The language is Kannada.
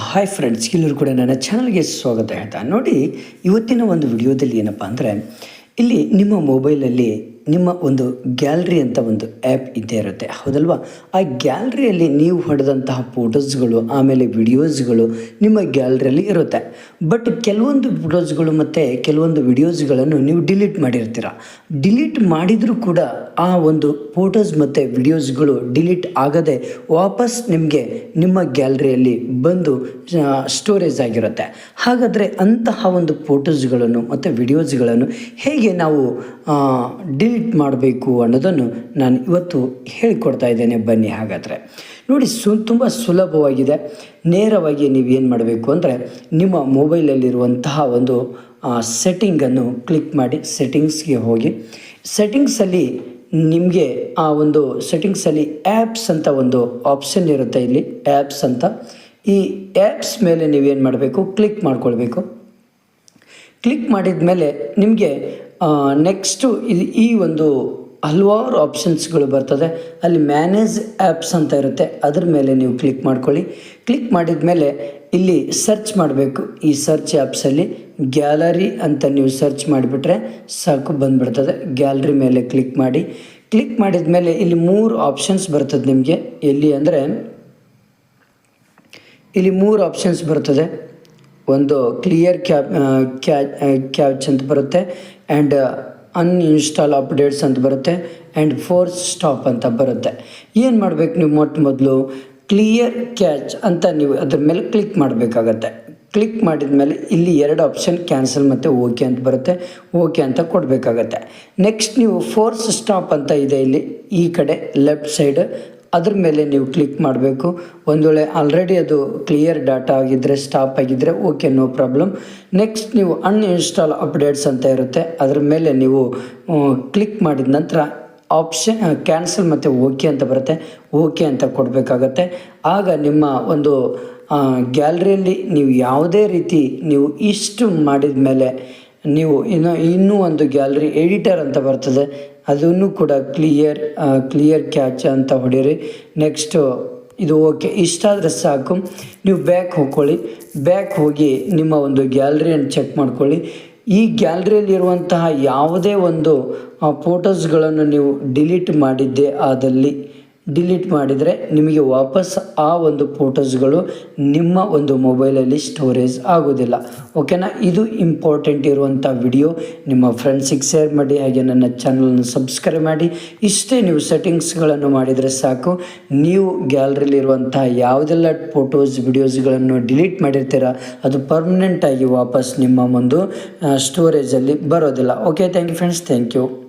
ಹಾಯ್ ಫ್ರೆಂಡ್ಸ್ ಎಲ್ಲರೂ ಕೂಡ ನನ್ನ ಚಾನಲ್ಗೆ ಸ್ವಾಗತ ಹೇಳ್ತಾ. ನೋಡಿ, ಇವತ್ತಿನ ಒಂದು ವಿಡಿಯೋದಲ್ಲಿ ಏನಪ್ಪ ಅಂದರೆ, ಇಲ್ಲಿ ನಿಮ್ಮ ಮೊಬೈಲಲ್ಲಿ ನಿಮ್ಮ ಒಂದು ಗ್ಯಾಲ್ರಿ ಅಂತ ಒಂದು ಆ್ಯಪ್ ಇದ್ದೇ ಇರುತ್ತೆ. ಹೌದಲ್ವಾ? ಆ ಗ್ಯಾಲ್ರಿಯಲ್ಲಿ ನೀವು ಹೊಡೆದಂತಹ ಫೋಟೋಸ್ಗಳು, ಆಮೇಲೆ ವಿಡಿಯೋಸ್ಗಳು ನಿಮ್ಮ ಗ್ಯಾಲ್ರಿಯಲ್ಲಿ ಇರುತ್ತೆ. ಬಟ್ ಕೆಲವೊಂದು ಫೋಟೋಸ್ಗಳು ಮತ್ತು ಕೆಲವೊಂದು ವಿಡಿಯೋಸ್ಗಳನ್ನು ನೀವು ಡಿಲೀಟ್ ಮಾಡಿರ್ತೀರ. ಡಿಲೀಟ್ ಮಾಡಿದರೂ ಕೂಡ ಆ ಒಂದು ಫೋಟೋಸ್ ಮತ್ತು ವಿಡಿಯೋಸ್ಗಳು ಡಿಲೀಟ್ ಆಗದೆ ವಾಪಸ್ ನಿಮಗೆ ನಿಮ್ಮ ಗ್ಯಾಲರಿಯಲ್ಲಿ ಬಂದು ಸ್ಟೋರೇಜ್ ಆಗಿರುತ್ತೆ. ಹಾಗಾದರೆ ಅಂತಹ ಒಂದು ಫೋಟೋಸ್ಗಳನ್ನು ಮತ್ತು ವಿಡಿಯೋಸ್ಗಳನ್ನು ಹೇಗೆ ನಾವು ಮಾಡಬೇಕು ಅನ್ನೋದನ್ನು ನಾನು ಇವತ್ತು ಹೇಳಿಕೊಡ್ತಾ ಇದ್ದೇನೆ. ಬನ್ನಿ ಹಾಗಾದರೆ. ನೋಡಿ, ಸು, ತುಂಬ ಸುಲಭವಾಗಿದೆ. ನೇರವಾಗಿ ನೀವು ಏನು ಮಾಡಬೇಕು ಅಂದರೆ ನಿಮ್ಮ ಮೊಬೈಲಲ್ಲಿರುವಂತಹ ಒಂದು ಸೆಟ್ಟಿಂಗನ್ನು ಕ್ಲಿಕ್ ಮಾಡಿ ಸೆಟ್ಟಿಂಗ್ಸ್ಗೆ ಹೋಗಿ. ಸೆಟ್ಟಿಂಗ್ಸಲ್ಲಿ ನಿಮಗೆ ಆ ಒಂದು ಸೆಟ್ಟಿಂಗ್ಸಲ್ಲಿ ಆ್ಯಪ್ಸ್ ಅಂತ ಒಂದು ಆಪ್ಷನ್ ಇರುತ್ತೆ ಇಲ್ಲಿ ಆ್ಯಪ್ಸ್ ಅಂತ. ಈ ಆ್ಯಪ್ಸ್ ಮೇಲೆ ನೀವೇನು ಮಾಡಬೇಕು? ಕ್ಲಿಕ್ ಮಾಡ್ಕೊಳ್ಬೇಕು. ಕ್ಲಿಕ್ ಮಾಡಿದ ಮೇಲೆ ನಿಮಗೆ ನೆಕ್ಸ್ಟು ಇದು ಈ ಒಂದು ಹಲವಾರು ಆಪ್ಷನ್ಸ್ಗಳು ಬರ್ತದೆ. ಅಲ್ಲಿ ಮ್ಯಾನೇಜ್ ಆ್ಯಪ್ಸ್ ಅಂತ ಇರುತ್ತೆ. ಅದ್ರ ಮೇಲೆ ನೀವು ಕ್ಲಿಕ್ ಮಾಡ್ಕೊಳ್ಳಿ. ಕ್ಲಿಕ್ ಮಾಡಿದ ಮೇಲೆ ಇಲ್ಲಿ ಸರ್ಚ್ ಮಾಡಬೇಕು. ಈ ಸರ್ಚ್ ಆ್ಯಪ್ಸಲ್ಲಿ ಗ್ಯಾಲರಿ ಅಂತ ನೀವು ಸರ್ಚ್ ಮಾಡಿಬಿಟ್ರೆ ಸಾಕು ಬಂದುಬಿಡ್ತದೆ. ಗ್ಯಾಲರಿ ಮೇಲೆ ಕ್ಲಿಕ್ ಮಾಡಿ. ಕ್ಲಿಕ್ ಮಾಡಿದ ಮೇಲೆ ಇಲ್ಲಿ ಮೂರು ಆಪ್ಷನ್ಸ್ ಬರ್ತದೆ ನಿಮಗೆ. ಎಲ್ಲಿ ಅಂದರೆ, ಇಲ್ಲಿ ಮೂರು ಆಪ್ಷನ್ಸ್ ಬರ್ತದೆ. ಒಂದು ಕ್ಲಿಯರ್ ಕ್ಯಾ ಕ್ಯಾಚ್ ಅಂತ ಬರುತ್ತೆ. ಆ್ಯಂಡ್ ಅನ್ಇನ್ಸ್ಟಾಲ್ ಅಪ್ಡೇಟ್ಸ್ ಅಂತ ಬರುತ್ತೆ ಆ್ಯಂಡ್ ಫೋರ್ಸ್ ಸ್ಟಾಪ್ ಅಂತ ಬರುತ್ತೆ. ಏನು ಮಾಡಬೇಕು ನೀವು ಮೊಟ್ಟ ಮೊದಲು? ಕ್ಲಿಯರ್ ಕ್ಯಾಚ್ ಅಂತ ನೀವು ಅದ್ರ ಮೇಲೆ ಕ್ಲಿಕ್ ಮಾಡಬೇಕಾಗತ್ತೆ. ಕ್ಲಿಕ್ ಮಾಡಿದ ಮೇಲೆ ಇಲ್ಲಿ ಎರಡು ಆಪ್ಷನ್ ಕ್ಯಾನ್ಸಲ್ ಮತ್ತು ಓಕೆ ಅಂತ ಬರುತ್ತೆ. ಓಕೆ ಅಂತ ಕೊಡಬೇಕಾಗತ್ತೆ. ನೆಕ್ಸ್ಟ್ ನೀವು ಫೋರ್ಸ್ ಸ್ಟಾಪ್ ಅಂತ ಇದೆ ಇಲ್ಲಿ ಈ ಕಡೆ ಲೆಫ್ಟ್ ಸೈಡ್ ಅದ್ರ ಮೇಲೆ ನೀವು ಕ್ಲಿಕ್ ಮಾಡಬೇಕು. ಒಂದು ವೇಳೆ ಆಲ್ರೆಡಿ ಅದು ಕ್ಲಿಯರ್ ಡಾಟಾ ಆಗಿದ್ದರೆ ಸ್ಟಾಪ್ ಆಗಿದ್ದರೆ ಓಕೆ ನೋ ಪ್ರಾಬ್ಲಮ್ ನೆಕ್ಸ್ಟ್ ನೀವು ಅನ್ಇನ್ಸ್ಟಾಲ್ ಅಪ್ಡೇಟ್ಸ್ ಅಂತ ಇರುತ್ತೆ. ಅದ್ರ ಮೇಲೆ ನೀವು ಕ್ಲಿಕ್ ಮಾಡಿದ ನಂತರ ಆಪ್ಷನ್ ಕ್ಯಾನ್ಸಲ್ ಮತ್ತು ಓಕೆ ಅಂತ ಬರುತ್ತೆ. ಓಕೆ ಅಂತ ಕೊಡಬೇಕಾಗತ್ತೆ. ಆಗ ನಿಮ್ಮ ಒಂದು ಗ್ಯಾಲ್ರಿಯಲ್ಲಿ ನೀವು ಯಾವುದೇ ರೀತಿ ನೀವು ಇಷ್ಟು ಮಾಡಿದ ಮೇಲೆ ನೀವು ಇನ್ನು, ಇನ್ನೂ ಒಂದು ಗ್ಯಾಲ್ರಿ ಎಡಿಟರ್ ಅಂತ ಬರ್ತದೆ. ಅದನ್ನು ಕೂಡ ಕ್ಲಿಯರ್ ಕ್ಲಿಯರ್ ಕ್ಯಾಚ್ ಅಂತ ಹೊಡೀರಿ. ನೆಕ್ಸ್ಟು ಇದು ಓಕೆ ಇಷ್ಟಾದರೆ ಸಾಕು. ನೀವು ಬ್ಯಾಕ್ ಹೋಗ್ಕೊಳ್ಳಿ. ಬ್ಯಾಕ್ ಹೋಗಿ ನಿಮ್ಮ ಒಂದು ಗ್ಯಾಲ್ರಿಯನ್ನು ಚೆಕ್ ಮಾಡ್ಕೊಳ್ಳಿ. ಈ ಗ್ಯಾಲ್ರಿಯಲ್ಲಿರುವಂತಹ ಯಾವುದೇ ಒಂದು ಫೋಟೋಸ್ಗಳನ್ನು ನೀವು ಡಿಲೀಟ್ ಮಾಡಿದ್ದೆ ಆದಲ್ಲಿ ಡಿಲೀಟ್ ಮಾಡಿದರೆ ನಿಮಗೆ ವಾಪಸ್ ಆ ಒಂದು ಫೋಟೋಸ್ಗಳು ನಿಮ್ಮ ಒಂದು ಮೊಬೈಲಲ್ಲಿ ಸ್ಟೋರೇಜ್ ಆಗೋದಿಲ್ಲ. ಓಕೆನಾ? ಇದು ಇಂಪಾರ್ಟೆಂಟ್ ಇರುವಂಥ ವಿಡಿಯೋ. ನಿಮ್ಮ ಫ್ರೆಂಡ್ಸಿಗೆ ಶೇರ್ ಮಾಡಿ, ಹಾಗೆ ನನ್ನ ಚಾನಲನ್ನು ಸಬ್ಸ್ಕ್ರೈಬ್ ಮಾಡಿ. ಇಷ್ಟೇ ನೀವು ಸೆಟ್ಟಿಂಗ್ಸ್ಗಳನ್ನು ಮಾಡಿದರೆ ಸಾಕು. ನೀವು ಗ್ಯಾಲರಿಲಿರುವಂತಹ ಯಾವುದೆಲ್ಲ ಫೋಟೋಸ್, ವಿಡಿಯೋಸ್ಗಳನ್ನು ಡಿಲೀಟ್ ಮಾಡಿರ್ತೀರ, ಅದು ಪರ್ಮನೆಂಟಾಗಿ ವಾಪಸ್ ನಿಮ್ಮ ಒಂದು ಸ್ಟೋರೇಜಲ್ಲಿ ಬರೋದಿಲ್ಲ. Okay, thank you friends. Thank you.